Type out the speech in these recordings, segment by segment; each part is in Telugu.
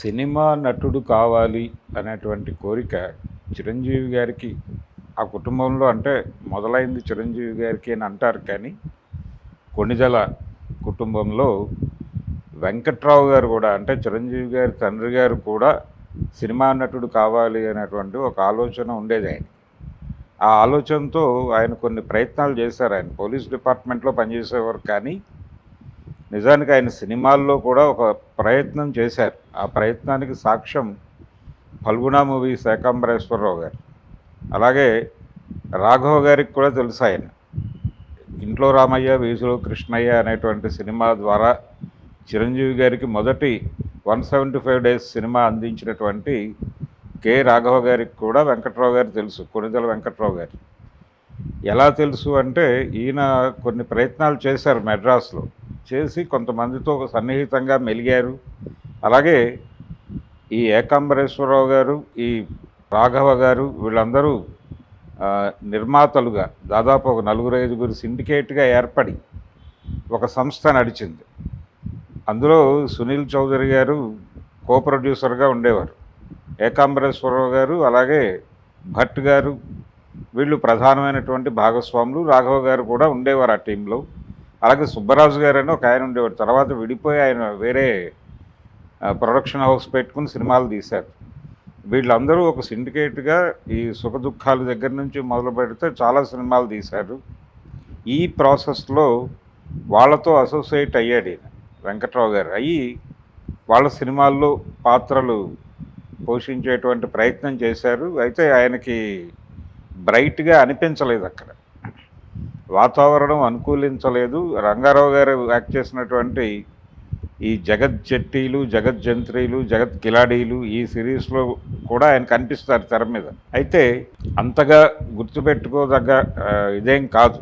సినిమా నటుడు కావాలి అనేటువంటి కోరిక చిరంజీవి గారికి ఆ కుటుంబంలో అంటే మొదలైంది చిరంజీవి గారికి అని అంటారు కానీ కొణిదల కుటుంబంలో వెంకట్రావు గారు కూడా అంటే చిరంజీవి గారి తండ్రి గారు కూడా సినిమా నటుడు కావాలి అనేటువంటి ఒక ఆలోచన ఉండేది ఆయన. ఆ ఆలోచనతో ఆయన కొన్ని ప్రయత్నాలు చేశారు ఆయన. పోలీస్ డిపార్ట్మెంట్లో పనిచేసేవారు కానీ నిజానికి ఆయన సినిమాల్లో కూడా ఒక ప్రయత్నం చేశారు. ఆ ప్రయత్నానికి సాక్ష్యం ఫల్గుణ మూవీ శాకాంబరేశ్వరరావు గారు. అలాగే రాఘవ గారికి కూడా తెలుసు ఆయన. ఇంట్లో రామయ్య వీసులో కృష్ణయ్య అనేటువంటి సినిమా ద్వారా చిరంజీవి గారికి మొదటి one seventy five days cinema అందించినటువంటి కె రాఘవ గారికి కూడా వెంకట్రావు గారు తెలుసు కొనిదల వెంకట్రావు గారు. ఎలా తెలుసు అంటే ఈయన కొన్ని ప్రయత్నాలు చేశారు మెడ్రాస్లో. చేసి కొంతమందితో సన్నిహితంగా మెలిగారు. అలాగే ఈ ఏకాంబరేశ్వరరావు గారు ఈ రాఘవ గారు వీళ్ళందరూ నిర్మాతలుగా దాదాపు ఒక నలుగురు ఐదుగురు సిండికేట్గా ఏర్పడి ఒక సంస్థ నడిచింది. అందులో సునీల్ చౌదరి గారు కో ప్రొడ్యూసర్గా ఉండేవారు. ఏకాంబరేశ్వరరావు గారు అలాగే భట్ గారు వీళ్ళు ప్రధానమైనటువంటి భాగస్వాములు రాఘవ గారు కూడా ఉండేవారు ఆ టీంలో. అలాగే సుబ్బరాజు గారు అని ఒక ఆయన ఉండేవారు. తర్వాత విడిపోయి ఆయన వేరే ప్రొడక్షన్ హౌస్ పెట్టుకుని సినిమాలు తీశారు. వీళ్ళందరూ ఒక సిండికేట్గా ఈ సుఖ దుఃఖాల దగ్గర నుంచి మొదలు పెడితే చాలా సినిమాలు తీశారు. ఈ ప్రాసెస్లో వాళ్ళతో అసోసియేట్ అయ్యాడు ఈయన వెంకట్రావు గారు. అయ్యి వాళ్ళ సినిమాల్లో పాత్రలు పోషించేటువంటి ప్రయత్నం చేశారు. అయితే ఆయనకి బ్రైట్గా అనిపించలేదు అక్కడ. వాతావరణం అనుకూలించలేదు. రంగారావు గారు యాక్ట్ చేసినటువంటి ఈ జగత్ జట్టీలు జగత్ జంత్రీలు జగత్ కిలాడీలు ఈ సిరీస్లో కూడా ఆయన కనిపిస్తారు తెర మీద. అయితే అంతగా గుర్తుపెట్టుకోదగ్గ ఇదేం కాదు.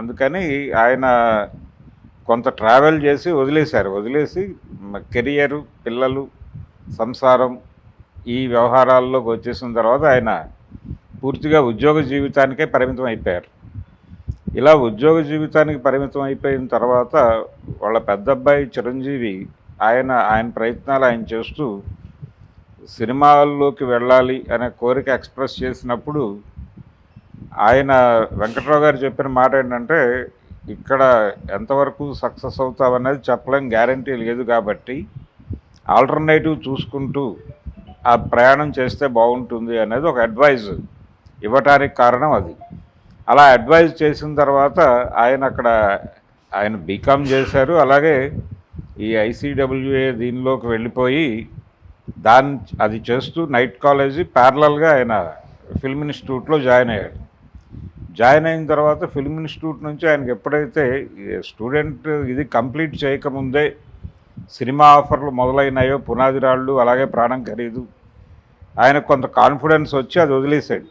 అందుకని ఆయన కొంత ట్రావెల్ చేసి వదిలేశారు. వదిలేసి కెరియరు పిల్లలు సంసారం ఈ వ్యవహారాల్లోకి వచ్చేసిన తర్వాత ఆయన పూర్తిగా ఉద్యోగ జీవితానికే పరిమితం అయిపోయారు. ఇలా ఉద్యోగ జీవితానికి పరిమితం అయిపోయిన తర్వాత వాళ్ళ పెద్ద అబ్బాయి చిరంజీవి ఆయన ఆయన ప్రయత్నాలు ఆయన చేస్తూ సినిమాల్లోకి వెళ్ళాలి అనే కోరిక ఎక్స్ప్రెస్ చేసినప్పుడు ఆయన వెంకట్రావు గారు చెప్పిన మాట ఏంటంటే ఇక్కడ ఎంతవరకు సక్సెస్ అవుతామనేది చెప్పలేం గ్యారంటీ లేదు కాబట్టి ఆల్టర్నేటివ్ చూసుకుంటూ ఆ ప్రయాణం చేస్తే బాగుంటుంది అనేది ఒక అడ్వైజ్ ఇవ్వటానికి కారణం అది. అలా అడ్వైజ్ చేసిన తర్వాత ఆయన అక్కడ ఆయన బీకామ్ చేశారు. అలాగే ఈ ఐసీడబ్ల్యూఏ దీనిలోకి వెళ్ళిపోయి దాని అది చేస్తూ నైట్ కాలేజీ ప్యారలల్గా ఆయన ఫిల్మ్ ఇన్స్టిట్యూట్లో జాయిన్ అయ్యాడు. జాయిన్ అయిన తర్వాత ఫిల్మ్ ఇన్స్టిట్యూట్ నుంచి ఆయనకి ఎప్పుడైతే స్టూడెంట్ ఇది కంప్లీట్ చేయకముందే సినిమా ఆఫర్లు మొదలైనాయో పునాది రాళ్ళు అలాగే ప్రాణం ఖరీదు ఆయనకు కొంత కాన్ఫిడెన్స్ వచ్చి అది వదిలేసాడు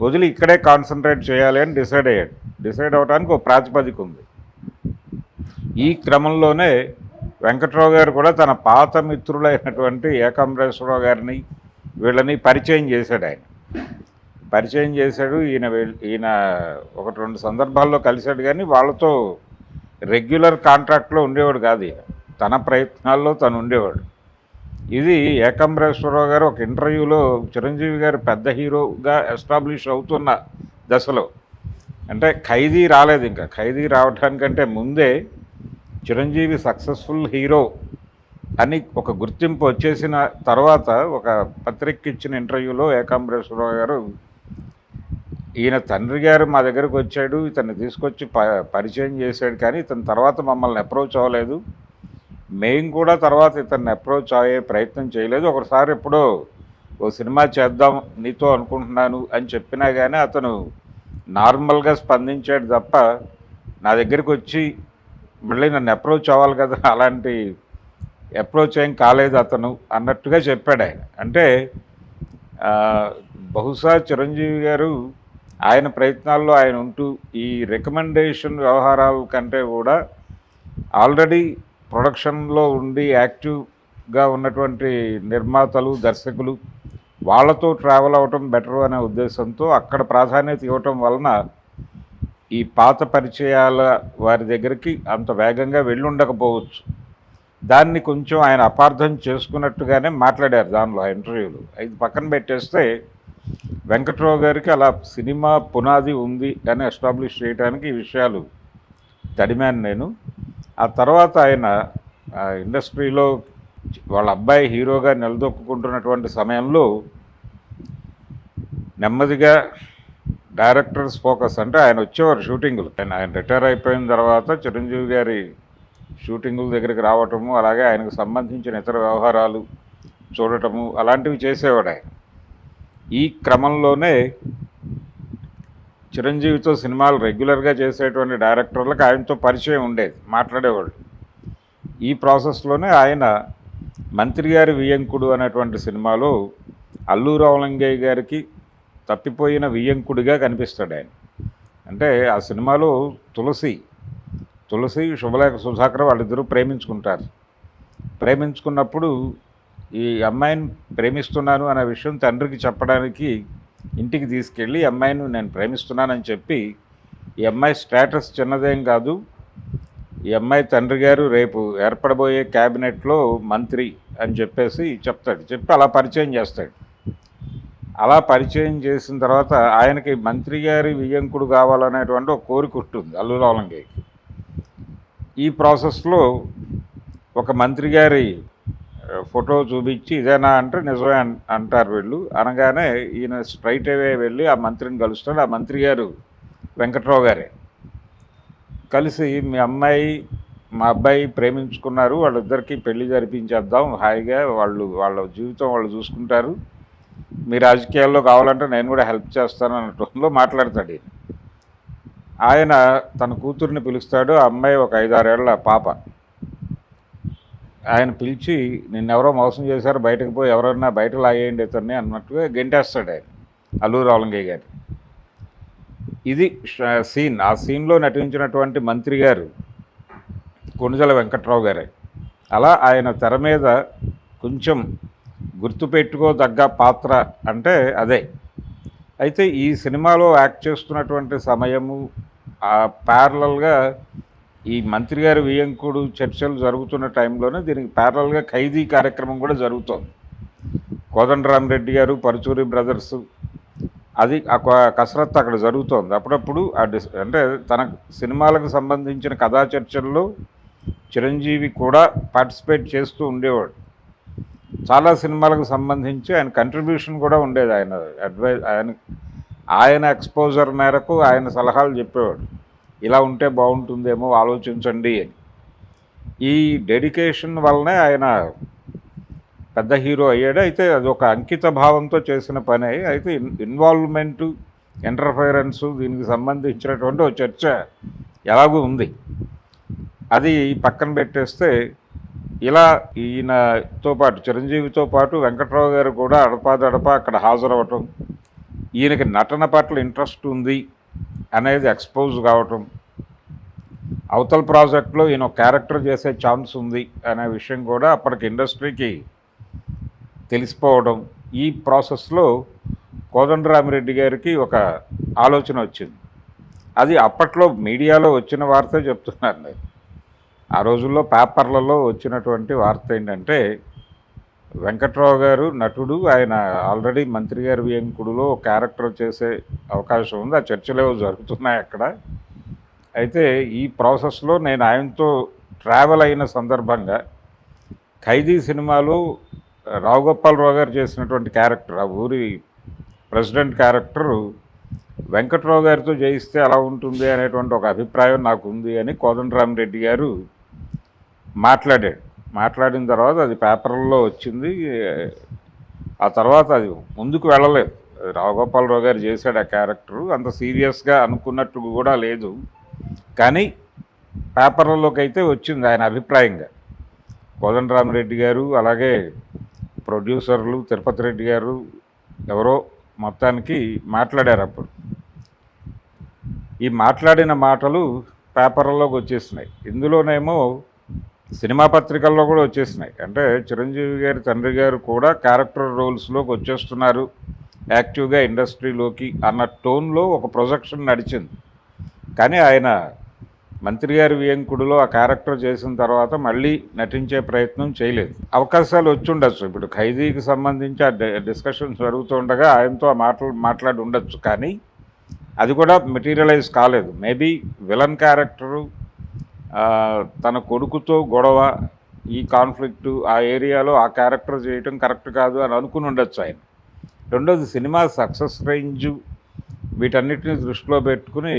వదిలి ఇక్కడే కాన్సన్ట్రేట్ చేయాలి అని డిసైడ్ అయ్యాడు. డిసైడ్ అవ్వడానికి ఒక ప్రాతిపదిక ఉంది. ఈ క్రమంలోనే వెంకట్రావు గారు కూడా తన పాత మిత్రులైనటువంటి ఏకాంబరేశ్వరరావు గారిని వీళ్ళని పరిచయం చేశాడు ఆయన. పరిచయం చేశాడు. ఈయన ఈయన ఒకటి రెండు సందర్భాల్లో కలిశాడు కానీ వాళ్ళతో రెగ్యులర్ కాంట్రాక్ట్లో ఉండేవాడు కాదు ఈయన. తన ప్రయత్నాల్లో తను ఉండేవాడు. ఇది ఏకాంబరేశ్వరరావు గారు ఒక ఇంటర్వ్యూలో చిరంజీవి గారు పెద్ద హీరోగా ఎస్టాబ్లిష్ అవుతున్న దశలో. అంటే ఖైదీ రాలేదు ఇంకా. ఖైదీ రావడానికంటే ముందే చిరంజీవి సక్సెస్ఫుల్ హీరో అని ఒక గుర్తింపు వచ్చేసిన తర్వాత ఒక పత్రిక ఇచ్చిన ఇంటర్వ్యూలో ఏకాంబరేశ్వరరావు గారు ఈయన తండ్రి గారు మా దగ్గరకు వచ్చాడు ఇతన్ని తీసుకొచ్చి ప పరిచయం చేశాడు కానీ ఇతని తర్వాత మమ్మల్ని అప్రోచ్ అవ్వలేదు. మేము కూడా తర్వాత ఇతన్ని అప్రోచ్ అయ్యే ప్రయత్నం చేయలేదు. ఒకసారి ఎప్పుడో ఓ సినిమా చేద్దాం నీతో అనుకుంటున్నాను అని చెప్పినా కానీ అతను నార్మల్గా స్పందించాడు తప్ప నా దగ్గరికి వచ్చి మళ్ళీ నన్ను అప్రోచ్ అవ్వాలి కదా అలాంటి అప్రోచ్ ఏం కాలేదు అతను అన్నట్టుగా చెప్పాడు ఆయన. అంటే బహుశా చిరంజీవి గారు ఆయన ప్రయత్నాల్లో ఆయన ఉంటూ ఈ రికమెండేషన్ వ్యవహారాల కంటే కూడా ఆల్రెడీ ప్రొడక్షన్లో ఉండి యాక్టివ్గా ఉన్నటువంటి నిర్మాతలు దర్శకులు వాళ్ళతో ట్రావెల్ అవ్వటం బెటర్ అనే ఉద్దేశంతో అక్కడ ప్రాధాన్యత ఇవ్వటం వలన ఈ పాత పరిచయాల వారి దగ్గరికి అంత వేగంగా వెళ్ళుండకపోవచ్చు. దాన్ని కొంచెం ఆయన అపార్థం చేసుకున్నట్టుగానే మాట్లాడారు దానిలో ఆ ఇంటర్వ్యూలో. ఇది పక్కన పెట్టేస్తే వెంకట్రావు గారికి అలా సినిమా పునాది ఉంది అని ఎస్టాబ్లిష్ చేయడానికి ఈ విషయాలు తడిమాను నేను. ఆ తర్వాత ఆయన ఇండస్ట్రీలో వాళ్ళ అబ్బాయి హీరోగా నిలదొక్కుంటున్నటువంటి సమయంలో నెమ్మదిగా డైరెక్టర్స్ ఫోకస్ అంటే ఆయన వచ్చేవారు షూటింగులు. ఆయన ఆయన రిటైర్ అయిపోయిన తర్వాత చిరంజీవి గారి షూటింగుల దగ్గరికి రావటము అలాగే ఆయనకు సంబంధించిన ఇతర వ్యవహారాలు చూడటము అలాంటివి చేసేవాడు ఆయన. ఈ క్రమంలోనే చిరంజీవితో సినిమాలు రెగ్యులర్గా చేసేటువంటి డైరెక్టర్లకు ఆయనతో పరిచయం ఉండేది మాట్లాడేవాళ్ళు. ఈ ప్రాసెస్లోనే ఆయన మంత్రి గారి వియ్యంకుడు అనేటువంటి సినిమాలో అల్లు రావలంగయ్య గారికి తప్పిపోయిన వియ్యంకుడిగా కనిపిస్తాడు ఆయన. అంటే ఆ సినిమాలో తులసి తులసి శుభలేఖ సుధాకర్ వాళ్ళిద్దరూ ప్రేమించుకుంటారు. ప్రేమించుకున్నప్పుడు ఈ అమ్మాయిని ప్రేమిస్తున్నాను అనే విషయం తండ్రికి చెప్పడానికి ఇంటికి తీసుకెళ్ళి అమ్మాయిని నేను ప్రేమిస్తున్నానని చెప్పి ఈ అమ్మాయి స్టేటస్ చిన్నదేం కాదు. ఈ అమ్మాయి తండ్రి గారు రేపు ఏర్పడబోయే క్యాబినెట్లో మంత్రి అని చెప్పేసి చెప్తాడు. చెప్పి అలా పరిచయం చేస్తాడు. అలా పరిచయం చేసిన తర్వాత ఆయనకి మంత్రి గారి వియ్యంకుడు కావాలనేటువంటి ఒక కోరిక ఉంటుంది అల్లు రావులంగయ్యకి ఈ ప్రాసెస్లో ఒక మంత్రి గారి ఫోటో చూపించి ఇదేనా అంటే నిజమే అంటారు వీళ్ళు. అనగానే ఈయన స్ట్రైట్ అవే వెళ్ళి ఆ మంత్రిని కలుస్తాడు. ఆ మంత్రి గారు వెంకట్రావు గారే. కలిసి మీ అమ్మాయి మా అబ్బాయి ప్రేమించుకున్నారు. వాళ్ళిద్దరికీ పెళ్ళి జరిపించేద్దాం. హాయిగా వాళ్ళు వాళ్ళ జీవితం వాళ్ళు చూసుకుంటారు. మీ రాజకీయాల్లో కావాలంటే నేను కూడా హెల్ప్ చేస్తాను అన్న టోన్లో మాట్లాడతాడు ఈయన. ఆయన తన కూతుర్ని పిలుస్తాడు. ఆ అమ్మాయి ఒక ఐదారేళ్ళ పాప. ఆయన పిలిచి నిన్నెవరో మోసం చేశారు బయటకు పోయి ఎవరన్నా బయట లాగేయండి ఇతన్ని అన్నట్టుగా గెంటేస్తాడు ఆయన అల్లూరు రావులంగయ్య గారు. ఇది సీన్ ఆ సీన్లో నటించినటువంటి మంత్రి గారు కొణిజల వెంకట్రావు గారే అలా ఆయన తెర మీద కొంచెం గుర్తుపెట్టుకోదగ్గ పాత్ర అంటే అదే. అయితే ఈ సినిమాలో యాక్ట్ చేస్తున్నటువంటి సమయము ఆ ప్యారలల్గా ఈ మంత్రి గారి వియంకుడు చర్చలు జరుగుతున్న టైంలోనే దీనికి ప్యారల్గా ఖైదీ కార్యక్రమం కూడా జరుగుతోంది. కోదండరామరెడ్డి గారు పరుచూరి బ్రదర్స్ అది ఆ కసరత్తు అక్కడ జరుగుతోంది. అప్పుడప్పుడు ఆ డిస్ అంటే తన సినిమాలకు సంబంధించిన కథా చర్చల్లో చిరంజీవి కూడా పార్టిసిపేట్ చేస్తూ ఉండేవాడు. చాలా సినిమాలకు సంబంధించి ఆయన కంట్రిబ్యూషన్ కూడా ఉండేది ఆయన అడ్వైజ్ ఆయన ఆయన ఎక్స్పోజర్ మేరకు ఆయన సలహాలు చెప్పేవాడు. ఇలా ఉంటే బాగుంటుందేమో ఆలోచించండి అని. ఈ డెడికేషన్ వల్లనే ఆయన పెద్ద హీరో అయ్యాడు. అయితే అది ఒక అంకిత భావంతో చేసిన పని. అయితే ఇన్వాల్వ్మెంట్ ఇంటర్ఫైరెన్స్ దీనికి సంబంధించినటువంటి ఒక చర్చ ఎలాగూ ఉంది. అది పక్కన పెట్టేస్తే ఇలా ఈయనతో పాటు చిరంజీవితో పాటు వెంకట్రావు గారు కూడా అడపాదడపా అక్కడ హాజరవ్వటం ఈయనకి నటన పట్ల ఇంట్రెస్ట్ ఉంది. అనేది ఎక్స్పోజ్ కావటం. అవతల ప్రాజెక్ట్లో ఈయన ఒక క్యారెక్టర్ చేసే ఛాన్స్ ఉంది అనే విషయం కూడా అప్పటికి ఇండస్ట్రీకి తెలిసిపోవడం. ఈ ప్రాసెస్లో కోదండరామిరెడ్డి గారికి ఒక ఆలోచన వచ్చింది. అది అప్పట్లో మీడియాలో వచ్చిన వార్తే చెప్తున్నాను నేను. ఆ రోజుల్లో పేపర్లలో వచ్చినటువంటి వార్త ఏంటంటే వెంకట్రావు గారు నటుడు. ఆయన ఆల్రెడీ మంత్రి గారి వ్యంకుడులో క్యారెక్టర్ చేసే అవకాశం ఉంది. ఆ చర్చలేవో జరుగుతున్నాయి అక్కడ. అయితే ఈ ప్రాసెస్లో నేను ఆయనతో ట్రావెల్ అయిన సందర్భంగా ఖైదీ సినిమాలో రావుగోపాలరావు గారు చేసినటువంటి క్యారెక్టర్ ఆ ఊరి ప్రెసిడెంట్ క్యారెక్టరు వెంకట్రావు గారితో జయిస్తే ఎలా ఉంటుంది అనేటువంటి ఒక అభిప్రాయం నాకు ఉంది అని కోదండరామిరెడ్డి గారు మాట్లాడాడు. మాట్లాడిన తర్వాత అది పేపర్లలో వచ్చింది. ఆ తర్వాత అది ముందుకు వెళ్ళలేదు. రావుగోపాలరావు గారు చేశాడు ఆ క్యారెక్టరు. అంత సీరియస్గా అనుకున్నట్టు కూడా లేదు. కానీ పేపర్లలోకి అయితే వచ్చింది ఆయన అభిప్రాయంగా. కోదండరామిరెడ్డి గారు అలాగే ప్రొడ్యూసర్లు తిరుపతి రెడ్డి గారు ఎవరో మొత్తానికి మాట్లాడారు అప్పుడు. ఈ మాట్లాడిన మాటలు పేపర్లోకి వచ్చేసినాయి. ఇందులోనేమో సినిమా పత్రికల్లో కూడా వచ్చేసినాయి. అంటే చిరంజీవి గారి తండ్రి గారు కూడా క్యారెక్టర్ రోల్స్లోకి వచ్చేస్తున్నారు. యాక్టివ్గా ఇండస్ట్రీలోకి అన్న టోన్లో ఒక ప్రొజెక్షన్ నడిచింది. కానీ ఆయన మంత్రి గారి వియంకుడులో ఆ క్యారెక్టర్ చేసిన తర్వాత మళ్ళీ నటించే ప్రయత్నం చేయలేదు. అవకాశాలు వచ్చి ఉండొచ్చు. ఇప్పుడు ఖైదీకి సంబంధించి ఆ డిస్కషన్స్ జరుగుతుండగా ఆయనతో ఆ మాటలు మాట్లాడి ఉండొచ్చు. కానీ అది కూడా మెటీరియలైజ్ కాలేదు. మేబీ విలన్ క్యారెక్టరు తన కొడుకుతో గొడవ ఈ కాన్ఫ్లిక్ట్ ఆ ఏరియాలో ఆ క్యారెక్టర్ చేయటం కరెక్ట్ కాదు అని అనుకుని ఉండొచ్చు ఆయన. రెండోది సినిమా సక్సెస్ రేంజ్ వీటన్నిటిని దృష్టిలో పెట్టుకుని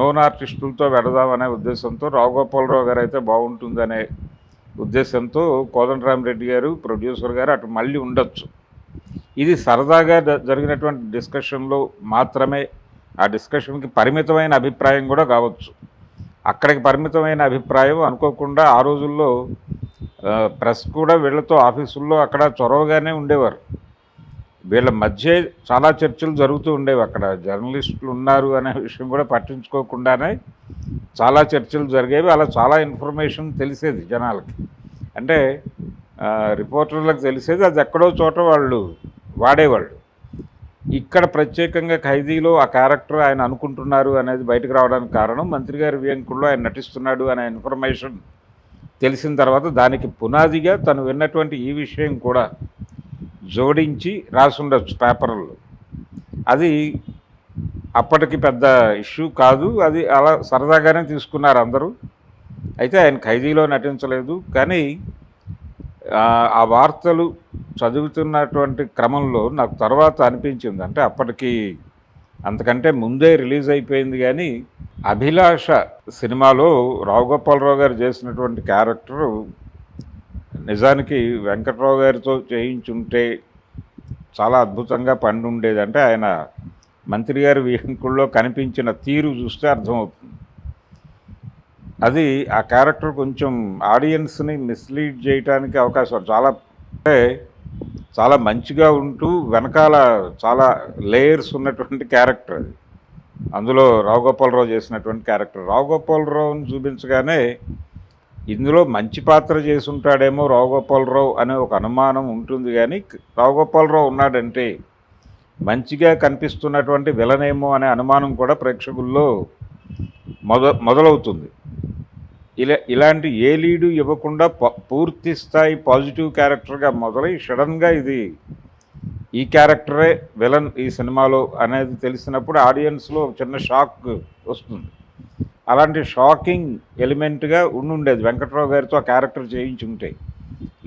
నోన్ ఆర్టిస్టులతో వెడదామనే ఉద్దేశంతో రావుగోపాలరావు గారు అయితే బాగుంటుందనే ఉద్దేశంతో కోదండరామరెడ్డి గారు ప్రొడ్యూసర్ గారు అటు మళ్ళీ ఉండొచ్చు. ఇది సరదాగా జరిగినటువంటి డిస్కషన్లో మాత్రమే ఆ డిస్కషన్కి పరిమితమైన అభిప్రాయం కూడా కావచ్చు. అక్కడికి పరిమితమైన అభిప్రాయం అనుకోకుండా ఆ రోజుల్లో ప్రెస్ కూడా వీళ్ళతో ఆఫీసుల్లో అక్కడ చొరవగానే ఉండేవారు. వీళ్ళ మధ్య చాలా చర్చలు జరుగుతూ ఉండేవి. అక్కడ జర్నలిస్టులు ఉన్నారు అనే విషయం కూడా పట్టించుకోకుండానే చాలా చర్చలు జరిగేవి. అలా చాలా ఇన్ఫర్మేషన్ తెలిసేది జనాలకి. అంటే రిపోర్టర్లకు తెలిసేది అది ఎక్కడో చోట వాళ్ళు వాడేవాళ్ళు. ఇక్కడ ప్రత్యేకంగా ఖైదీలో ఆ క్యారెక్టర్ ఆయన అనుకుంటున్నారు అనేది బయటకు రావడానికి కారణం మంత్రి గారి వ్యంకుల్లో ఆయన నటిస్తున్నాడు అనే ఇన్ఫర్మేషన్ తెలిసిన తర్వాత దానికి పునాదిగా తను విన్నటువంటి ఈ విషయం కూడా జోడించి రాసుండొచ్చు పేపర్లో. అది అప్పటికి పెద్ద ఇష్యూ కాదు అది అలా సరదాగానే తీసుకున్నారు అందరూ. అయితే ఆయన ఖైదీలో నటించలేదు కానీ ఆ, వార్తలు చదువుతున్నటువంటి క్రమంలో నాకు తర్వాత అనిపించింది. అంటే అప్పటికి అంతకంటే ముందే రిలీజ్ అయిపోయింది కానీ అభిలాష సినిమాలో రావుగోపాలరావు గారు చేసినటువంటి క్యారెక్టరు నిజానికి వెంకట్రావు గారితో చేయించుంటే చాలా అద్భుతంగా పండుండేది. అంటే ఆయన మంత్రి గారి విహంకుల్లో కనిపించిన తీరు చూస్తే అర్థమవుతుంది. అది ఆ క్యారెక్టర్ కొంచెం ఆడియన్స్ని మిస్లీడ్ చేయడానికి అవకాశం చాలా అంటే చాలా మంచిగా ఉంటూ వెనకాల చాలా లేయర్స్ ఉన్నటువంటి క్యారెక్టర్ అది. అందులో రావుగోపాలరావు చేసినటువంటి క్యారెక్టర్. రావుగోపాలరావుని చూపించగానే ఇందులో మంచి పాత్ర చేసి ఉంటాడేమో రావుగోపాలరావు అనే ఒక అనుమానం ఉంటుంది కానీ రావుగోపాలరావు ఉన్నాడంటే మంచిగా కనిపిస్తున్నటువంటి విలనేమో అనే అనుమానం కూడా ప్రేక్షకుల్లో మొద మొదలవుతుంది. ఇలా ఇలాంటి ఏ లీడు ఇవ్వకుండా పూర్తి స్థాయి పాజిటివ్ క్యారెక్టర్గా మొదలై సడన్గా ఇది ఈ క్యారెక్టరే విలన్ ఈ సినిమాలో అనేది తెలిసినప్పుడు ఆడియన్స్లో చిన్న షాక్ వస్తుంది. అలాంటి షాకింగ్ ఎలిమెంట్గా ఉండుండేది వెంకట్రావు గారితో ఆ క్యారెక్టర్ చేయించుంటే.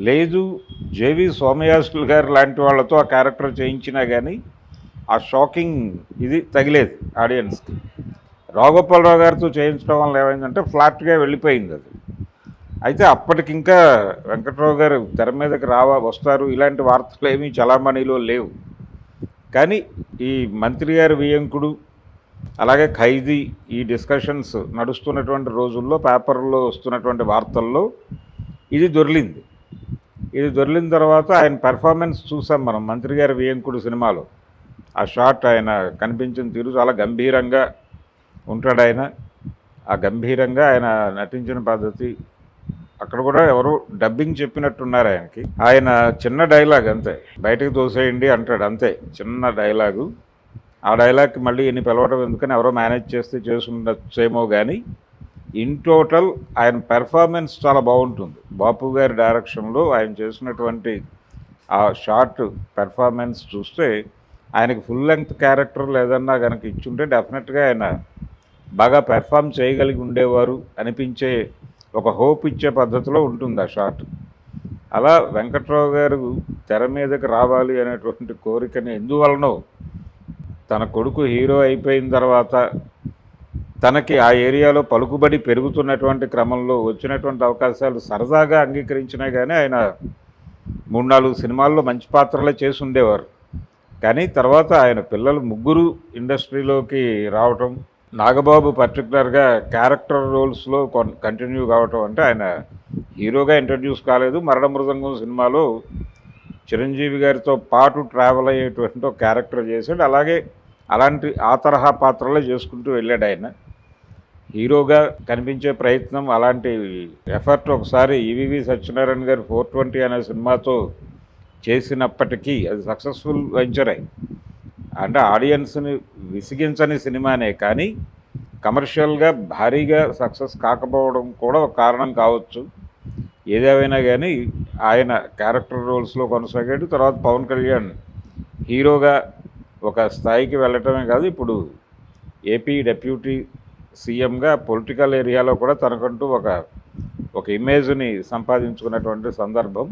లేదు జేవి సోమయాసులు గారు లాంటి వాళ్ళతో ఆ క్యారెక్టర్ చేయించినా కానీ ఆ షాకింగ్ ఇది తగిలేదు ఆడియన్స్కి. రాఘోపాలరావు గారితో చేయించడం వల్ల ఏమైందంటే ఫ్లాట్గా వెళ్ళిపోయింది అది. అయితే అప్పటికింకా వెంకట్రావు గారు తెర మీదకి రావా వస్తారు ఇలాంటి వార్తలు ఏమీ చలామణిలో లేవు. కానీ ఈ మంత్రి గారి వియంకుడు అలాగే ఖైదీ ఈ డిస్కషన్స్ నడుస్తున్నటువంటి రోజుల్లో పేపర్లో వస్తున్నటువంటి వార్తల్లో ఇది దొరిలింది. ఇది దొరిలిన తర్వాత ఆయన పెర్ఫార్మెన్స్ చూసాం మనం మంత్రి గారి వియంకుడు సినిమాలో. ఆ షాట్ ఆయన కనిపించిన తీరు చాలా గంభీరంగా ఉంటాడు ఆయన. ఆ గంభీరంగా ఆయన నటించిన పద్ధతి అక్కడ కూడా ఎవరు డబ్బింగ్ చెప్పినట్టున్నారు ఆయనకి. ఆయన చిన్న డైలాగ్ అంతే బయటకు తోసేయండి అంటాడు అంతే చిన్న డైలాగు. ఆ డైలాగ్కి మళ్ళీ ఇన్ని పిలవడం ఎందుకని ఎవరో మేనేజ్ చేస్తే చేసుండొచ్చేమో కానీ ఇన్ టోటల్ ఆయన పెర్ఫార్మెన్స్ చాలా బాగుంటుంది. బాపు గారి డైరెక్షన్లో ఆయన చేసినటువంటి ఆ షార్ట్ పెర్ఫార్మెన్స్ చూస్తే ఆయనకి ఫుల్ లెంగ్త్ క్యారెక్టర్ లేదన్నా కనుక ఇచ్చుంటే డెఫినెట్గా ఆయన బాగా పెర్ఫామ్ చేయగలిగి ఉండేవారు అనిపించే ఒక హోప్ ఇచ్చే పద్ధతిలో ఉంటుంది ఆ షాట్ అలా వెంకట్రావు గారు తెర మీదకి రావాలి అనేటువంటి కోరికని ఎందువలనో తన కొడుకు హీరో అయిపోయిన తర్వాత తనకి ఆ ఏరియాలో పలుకుబడి పెరుగుతున్నటువంటి క్రమంలో వచ్చినటువంటి అవకాశాలు సరదాగా అంగీకరించినా కానీ ఆయన మూడు నాలుగు సినిమాల్లో మంచి పాత్రలే చేసి ఉండేవారు. కానీ తర్వాత ఆయన పిల్లలు ముగ్గురు ఇండస్ట్రీలోకి రావటం నాగబాబు పర్టికులర్గా క్యారెక్టర్ రోల్స్లో కొన్ కంటిన్యూ కావటం అంటే ఆయన హీరోగా ఇంట్రడ్యూస్ కాలేదు. మరణ మృదంగం సినిమాలో చిరంజీవి గారితో పాటు ట్రావెల్ అయ్యేటువంటి ఒక క్యారెక్టర్ చేశాడు. అలాగే అలాంటి ఆ తరహా పాత్రలే చేసుకుంటూ వెళ్ళాడు ఆయన. హీరోగా కనిపించే ప్రయత్నం అలాంటి ఎఫర్ట్ ఒకసారి ఈవివి సత్యనారాయణ గారు ఫోర్ ట్వంటీ అనే సినిమాతో చేసినప్పటికీ అది సక్సెస్ఫుల్ వెంచర్ అయి అంటే ఆడియన్స్ని విసిగించని సినిమానే కానీ కమర్షియల్గా భారీగా సక్సెస్ కాకపోవడం కూడా ఒక కారణం కావచ్చు. ఏదేమైనా కానీ ఆయన క్యారెక్టర్ రోల్స్లో కొనసాగాడు. తర్వాత పవన్ కళ్యాణ్ హీరోగా ఒక స్థాయికి వెళ్ళటమే కాదు ఇప్పుడు ఏపీ డెప్యూటీ సీఎంగా పొలిటికల్ ఏరియాలో కూడా తనకంటూ ఒక ఒక ఇమేజ్ని సంపాదించుకున్నటువంటి సందర్భం.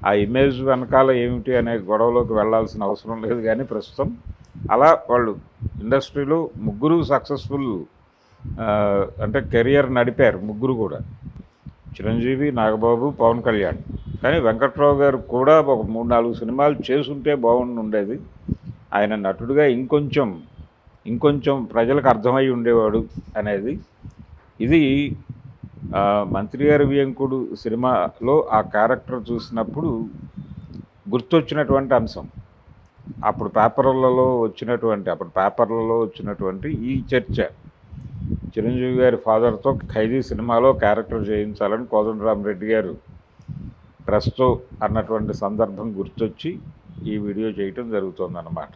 ఆ ఇమేజ్ వెనకాల ఏమిటి అనే గొడవలోకి వెళ్ళాల్సిన అవసరం లేదు కానీ ప్రస్తుతం అలా వాళ్ళు ఇండస్ట్రీలో ముగ్గురు సక్సెస్ఫుల్ అంటే కెరియర్ నడిపారు ముగ్గురు కూడా. చిరంజీవి నాగబాబు పవన్ కళ్యాణ్. కానీ వెంకట్రావు గారు కూడా ఒక మూడు నాలుగు సినిమాలు చేసుంటే బాగుండి ఉండేది. ఆయన నటుడుగా ఇంకొంచెం ఇంకొంచెం ప్రజలకు అర్థమై ఉండేవాడు అనేది. ఇది మంత్రి గారి వియంకుడు సినిమాలో ఆ క్యారెక్టర్ చూసినప్పుడు గుర్తొచ్చినటువంటి అంశం. అప్పుడు పేపర్లలో వచ్చినటువంటి అప్పుడు పేపర్లలో వచ్చినటువంటి ఈ చర్చ. చిరంజీవి గారి ఫాదర్తో ఖైదీ సినిమాలో క్యారెక్టర్ చేయించాలని కోదండరామరెడ్డి గారు ప్రెస్తో అన్నటువంటి సందర్భం గుర్తొచ్చి ఈ వీడియో చేయటం జరుగుతుందన్నమాట.